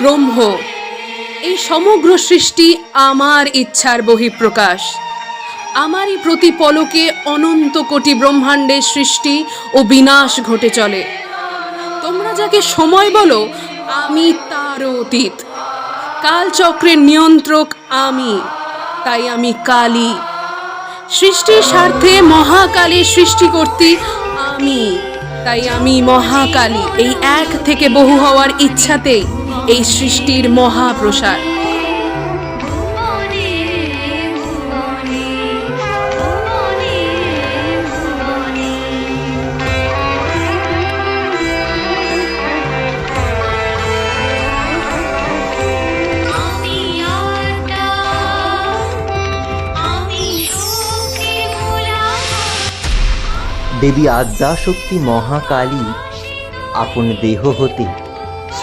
ব্রহ্ম। এই সমগ্র সৃষ্টি আমার ইচ্ছার বহিঃপ্রকাশ। আমারই প্রতি পলকে অনন্ত কোটি ব্রহ্মাণ্ডের সৃষ্টি ও বিনাশ ঘটে চলে। তোমরা যাকে সময় বলো, আমি তারও অতীত। কালচক্রের নিয়ন্ত্রক আমি, তাই আমি কালী সৃষ্টির স্বার্থে মহাকালীর সৃষ্টি করতে আমি, তাই আমি মহাকালী। এই এক থেকে বহু হওয়ার ইচ্ছাতেই এই সৃষ্টির মহাপ্রসার। দেবী আদ্যাশক্তি মহাকালী আপন দেহ হতে।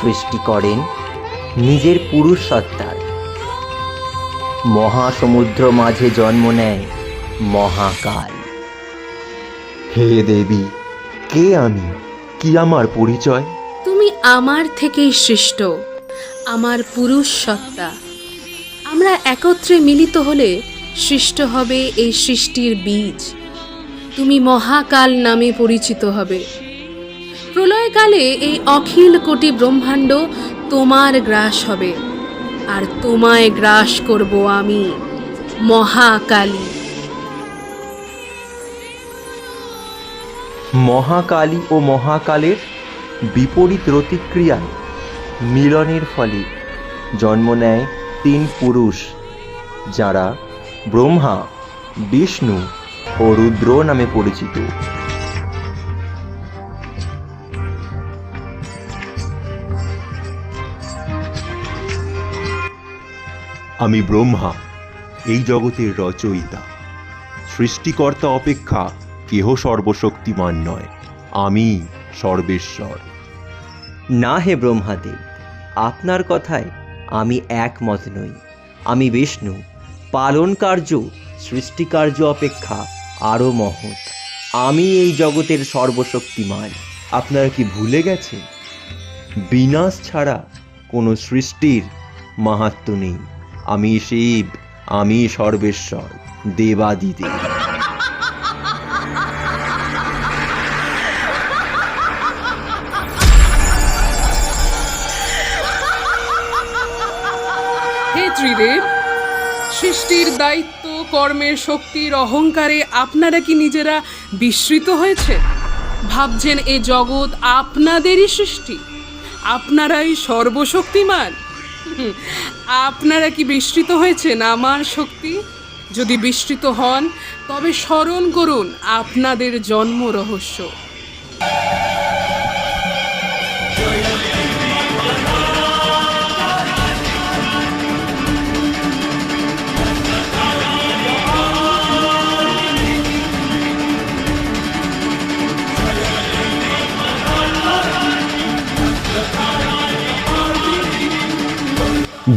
সৃষ্টি করেন নিজের পুরুষ সত্তার। মহাসমুদ্র মাঝে জন্ম নেয় মহাকাল। হে দেবী কে আমি? কি আমার পরিচয়? তুমি আমার থেকেই সৃষ্ট আমার পুরুষ সত্তা। আমরা একত্রে মিলিত হলে সৃষ্ট হবে এই সৃষ্টির বীজ। তুমি মহাকাল নামে পরিচিত হবে। প্রলয়কালে এই অখিল কোটি ব্রহ্মাণ্ড তোমার গ্রাস হবে। আর তোমায় গ্রাস করব আমি, মহাকালী। মহাকালী ও মহাকালের বিপরীত প্রতিক্রিয়ায় মিলনের ফলে জন্ম নেয় তিন পুরুষ, যারা ব্রহ্মা, বিষ্ণু ও রুদ্র নামে পরিচিত। আমি ব্রহ্মা এই জগতের রচয়িতা। সৃষ্টিকর্তা অপেক্ষা কেহ সর্বশক্তিমান নয় আমি সর্বেশ্বর। না হে ব্রহ্মাদেব আপনার কথায় আমি একমত নই। আমি বিষ্ণু পালন কার্য সৃষ্টিকার্য অপেক্ষা আরও মহৎ। আমি এই জগতের সর্বশক্তিমান। আপনারা কি ভুলে গেছেন? বিনাশ ছাড়া কোনো সৃষ্টির মাহাত্ম নেই। আমি শিব, আমি সর্বেশ্বর, দেবাদিদেব। ত্রিদেব সৃষ্টির দায়িত্ব, কর্মের শক্তির অহংকারে আপনারা কি নিজেরা বিস্মৃত হয়েছে? ভাবছেন এ জগৎ আপনাদেরই সৃষ্টি, আপনারাই সর্বশক্তিমান। আপনারা কি বিস্মৃত হয়েছেন আমার শক্তি? যদি বিস্মৃত হন, তবে স্মরণ করুন আপনাদের জন্ম রহস্য।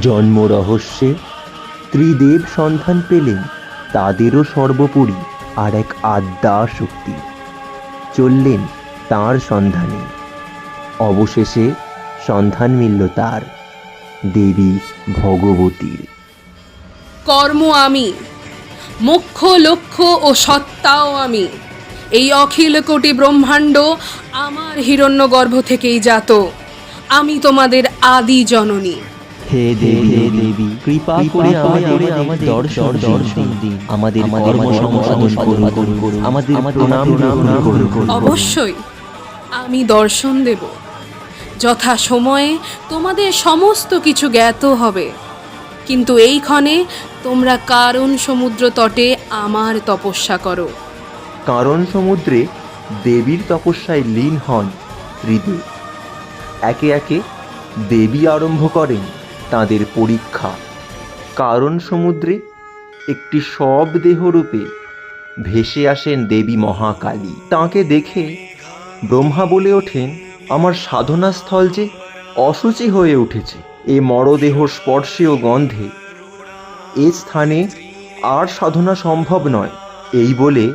জন্ম রহস্যে, ত্রিদেব সন্ধান পেলেন তাদেরও সর্বোপরি আর এক আদ্যা শক্তি। চললেন তার সন্ধানে। অবশেষে সন্ধান মিলল তার, দেবী ভগবতীর। কর্ম আমি মুখ্য লক্ষ্য ও সত্তাও আমি। এই অখিল কোটি ব্রহ্মাণ্ড আমার হিরণ্যগর্ভ থেকেই জাত। আমি তোমাদের আদি জননী। হে দেবী কৃপা করে আমাদের আমাদের দর্শন দর্শন দিন। আমাদের কর্ম সম্পাদন করুন। আমাদের প্রণাম গ্রহণ করুন। অবশ্যই আমি দর্শন দেব। যথা সময়ে তোমাদের সমস্ত কিছু জ্ঞাত হবে। কিন্তু এই ক্ষণে তোমরা কারণ সমুদ্র তটে আমার তপস্যা করো। কারণ সমুদ্রে দেবীর তপস্যায় লীন হন ত্রিদেব একে একে দেবী আরম্ভ করেন। তাদের পরীক্ষা। কারণ সমুদ্রে একটি সব দেহরূপে ভেসে আসেন দেবী মহাকালী। তাকে দেখে ব্রহ্মা বলে ওঠেন, আমার সাধনাস্থল যে অসুচি হয়ে উঠেছে। এ মরদেহ স্পর্শে ও গন্ধে এ স্থানে আর সাধনা সম্ভব নয়। এই বলে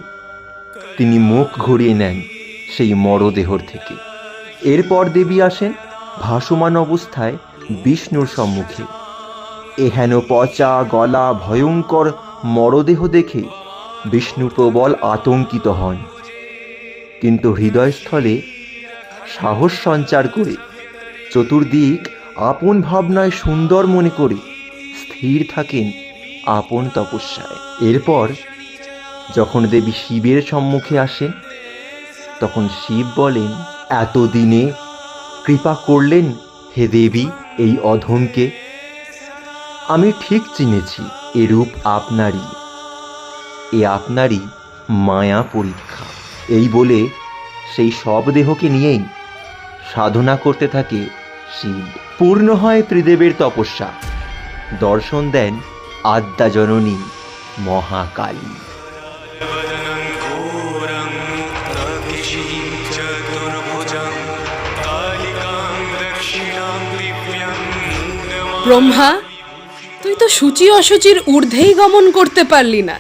তিনি মুখ ঘুরিয়ে নেন সেই মরদেহর থেকে। এরপর দেবী আসেন ভাসমান অবস্থায় বিষ্ণুর সম্মুখে। এহেন পচা গলা ভয়ঙ্কর মরদেহ দেখে বিষ্ণু প্রবল আতঙ্কিত হন। কিন্তু হৃদয়স্থলে সাহস সঞ্চার করে চতুর্দিক আপন ভাবনায় সুন্দর মনে করে স্থির থাকেন আপন তপস্যায়। এরপর যখন দেবী শিবের সম্মুখে আসেন, তখন শিব বলেন, এতদিনে কৃপা করলেন হে দেবী এই অধমকে আমি ঠিক চিনেছি, এরূপ আপনারই। এ আপনারই মায়া পরীক্ষা। এই বলে সেই সব দেহকে নিয়েই সাধনা করতে থাকে শিব। পূর্ণ হয় ত্রিদেবের তপস্যা। দর্শন দেন আদ্যা জননী মহাকালী। ব্রহ্মা, তুই তো সূচি অসুচির ঊর্ধ্বেই গমন করতে পারলি না।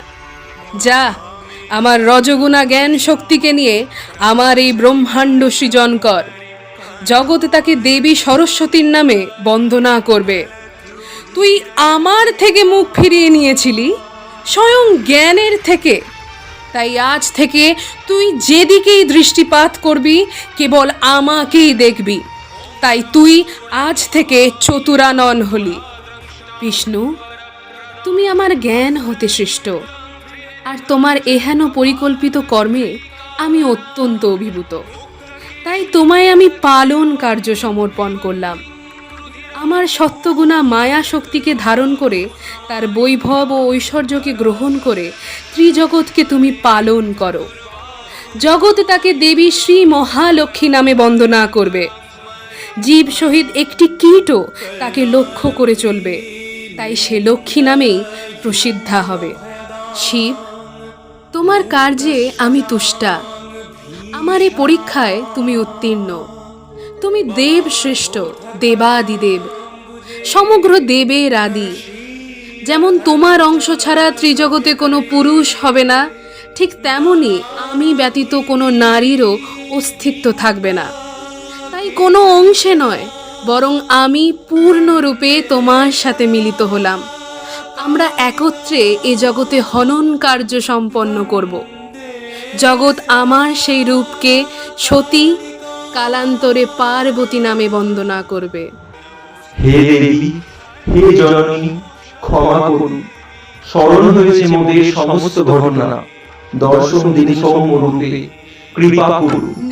যা, আমার রজগুণা জ্ঞান শক্তিকে নিয়ে আমার এই ব্রহ্মাণ্ড সৃজন কর। জগৎ তাকে দেবী সরস্বতীর নামে বন্দনা করবে। তুই আমার থেকে মুখ ফিরিয়ে নিয়েছিলি, স্বয়ং জ্ঞানের থেকে। তাই আজ থেকে তুই যেদিকেই দৃষ্টিপাত করবি, কেবল আমাকেই দেখবি। তাই তুই আজ থেকে চতুরানন হলি। বিষ্ণু, তুমি আমার জ্ঞান হতে সৃষ্ট, আর তোমার এহেন পরিকল্পিত কর্মে আমি অত্যন্ত অভিভূত। তাই তোমায় আমি পালন কার্য সমর্পণ করলাম। আমার সত্যগুণা মায়া শক্তিকে ধারণ করে, তার বৈভব ও ঐশ্বর্যকে গ্রহণ করে ত্রিজগৎকে তুমি পালন করো। জগৎ তাকে দেবী শ্রী মহালক্ষ্মী নামে বন্দনা করবে। জীব সহিত একটি কীটও তাকে লক্ষ্য করে চলবে। তাই সে লক্ষ্মী নামেই প্রসিদ্ধা হবে। শিব, তোমার কার্যে আমি তুষ্টা। আমার এই পরীক্ষায় তুমি উত্তীর্ণ। তুমি দেব শ্রেষ্ঠ, দেবাদিদেব, সমগ্র দেবের আদি। যেমন তোমার অংশ ছাড়া ত্রিজগতে কোনো পুরুষ হবে না, ঠিক তেমনই আমি ব্যতীত কোনো নারীরও অস্তিত্ব থাকবে না। কোনো অংশে নয় বরং আমি পূর্ণরূপে তোমার সাথে মিলিত হলাম। আমরা একত্রে এ জগতে হনন কার্য সম্পন্ন করব। জগৎ আমার সেই রূপকে সতী কালান্তরে পার্বতী নামে বন্দনা করবে। হে দেবী হে জননী ক্ষমা করুন। স্মরণ হয়েছে মোদের সমস্ত ঘটনা। দর্শন দিন সৌম্যরূপে কৃপা করুন।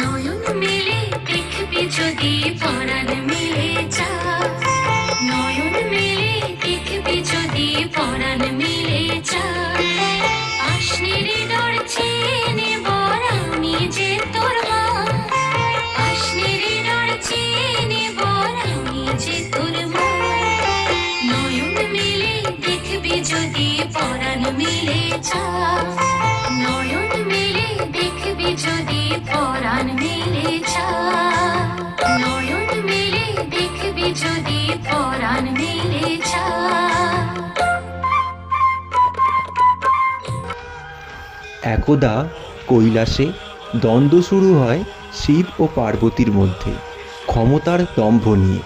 একদা কৈলাসে দ্বন্দ্ব শুরু হয় শিব ও পার্বতীর মধ্যে, ক্ষমতার দম্ভ নিয়ে।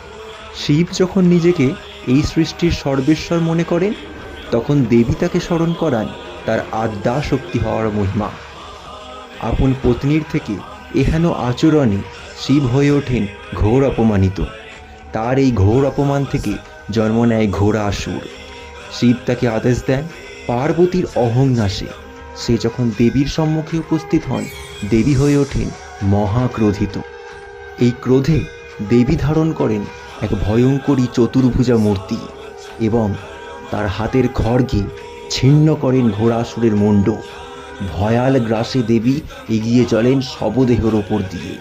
শিব যখন নিজেকে এই সৃষ্টির সর্বেশ্বর মনে করেন, তখন দেবী তাকে স্মরণ করান তার আদ্যা শক্তি হওয়ার মহিমা। আপন পত্নীর থেকে এহেন আচরণে শিব হয়ে ওঠেন ঘোর অপমানিত। তার এই ঘোর অপমান থেকে জন্ম নেয় ঘোরা আসুর। শিব তাকে আদেশ দেন পার্বতীর অহংনাশে। সে যখন দেবীর সম্মুখে উপস্থিত হন, দেবী হয়ে ওঠেন মহাক্রোধিত। এই ক্রোধে দেবী ধারণ করেন এক ভয়ঙ্করী চতুর্ভুজা মূর্তি এবং তার হাতের খড়গে ছিন্ন করেন ঘোড়াসুরের মুণ্ড ভয়াল গ্রাসে দেবী এগিয়ে চলেন শবদেহের ওপর দিয়ে।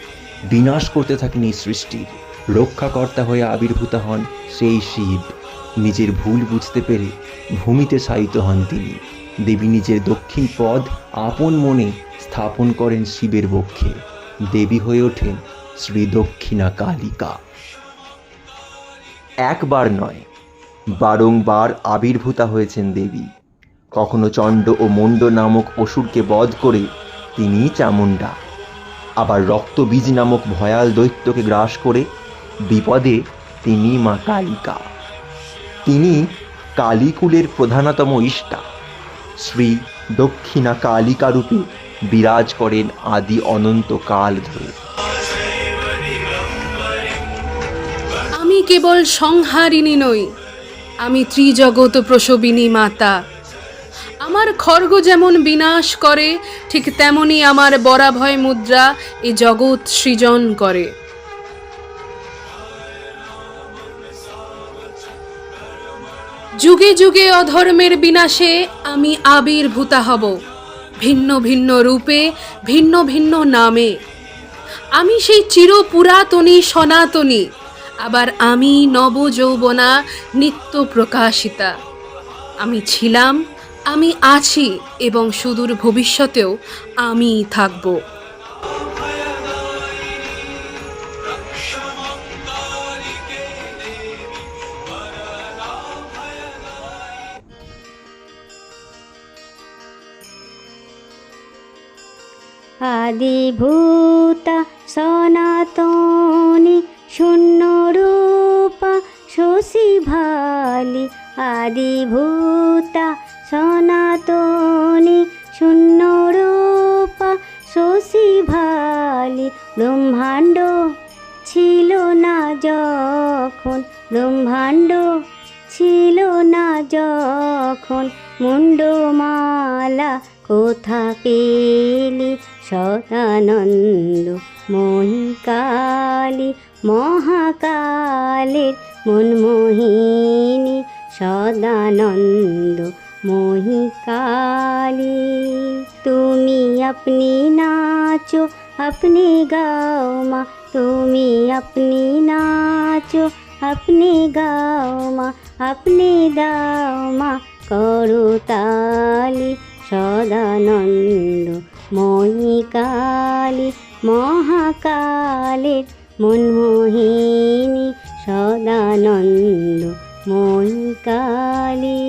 বিনাশ করতে থাকেন এই সৃষ্টির। রক্ষাকর্তা হয়ে আবির্ভূত হন সেই শিব। নিজের ভুল বুঝতে পেরে ভূমিতে শায়িত হন তিনি। দেবী নিজের দক্ষিণ পদ আপন মনে স্থাপন করেন শিবের বক্ষে। দেবী হয়ে ওঠেন শ্রী দক্ষিণা কালিকা। একবার নয়, বারংবার আবির্ভূতা হয়েছেন দেবী। কখনো চণ্ড ও মণ্ড নামক অসুরকে বধ করে তিনি চামুণ্ডা। আবার রক্তবীজ নামক ভয়াল দৈত্যকে গ্রাস করে বিপদে তিনি মা কালিকা। তিনি কালীকুলের প্রধানতম ইষ্টা শ্রী দক্ষিণা কালিকা রূপে বিরাজ করেন আদি অনন্তকাল ধরে। আমি কেবল সংহারিণী নই, আমি ত্রিজগৎ প্রসবিনী মাতা। আমার খর্গ যেমন বিনাশ করে, ঠিক তেমনি আমার বরাভয় মুদ্রা এ জগৎ সৃজন করে। যুগে যুগে অধর্মের বিনাশে আমি আবির্ভূতা হব। ভিন্ন ভিন্ন রূপে, ভিন্ন ভিন্ন নামে। আমি সেই চির পুরাতনী সনাতনী, আবার আমি নবযৌবনা নিত্য প্রকাশিতা আমি ছিলাম, আমি আছি এবং সুদূর ভবিষ্যতেও আমি থাকব। আদিভূতা সনাতনী শূন্যরূপা শশী ভালি। আদিভূতা সনাতনী শূন্যরূপা শশী ভালি। ব্রহ্মাণ্ড ছিল না যখন, ব্রহ্মাণ্ড ছিল না যখন মুন্ডমালা কোথা পেলি? সদানন্দ, মহিকালী, মহাকালের মনমোহিনী, সদানন্দ, মহিকালী। তুমি আপনি নাচো, আপনি গাও মা, তুমি আপনি নাচো, আপনি গাও মা, আপনি দাও মা করতালি সদানন্দ মহিকালী মহাকালের মনমোহিনী সদানন্দ মহিকালী।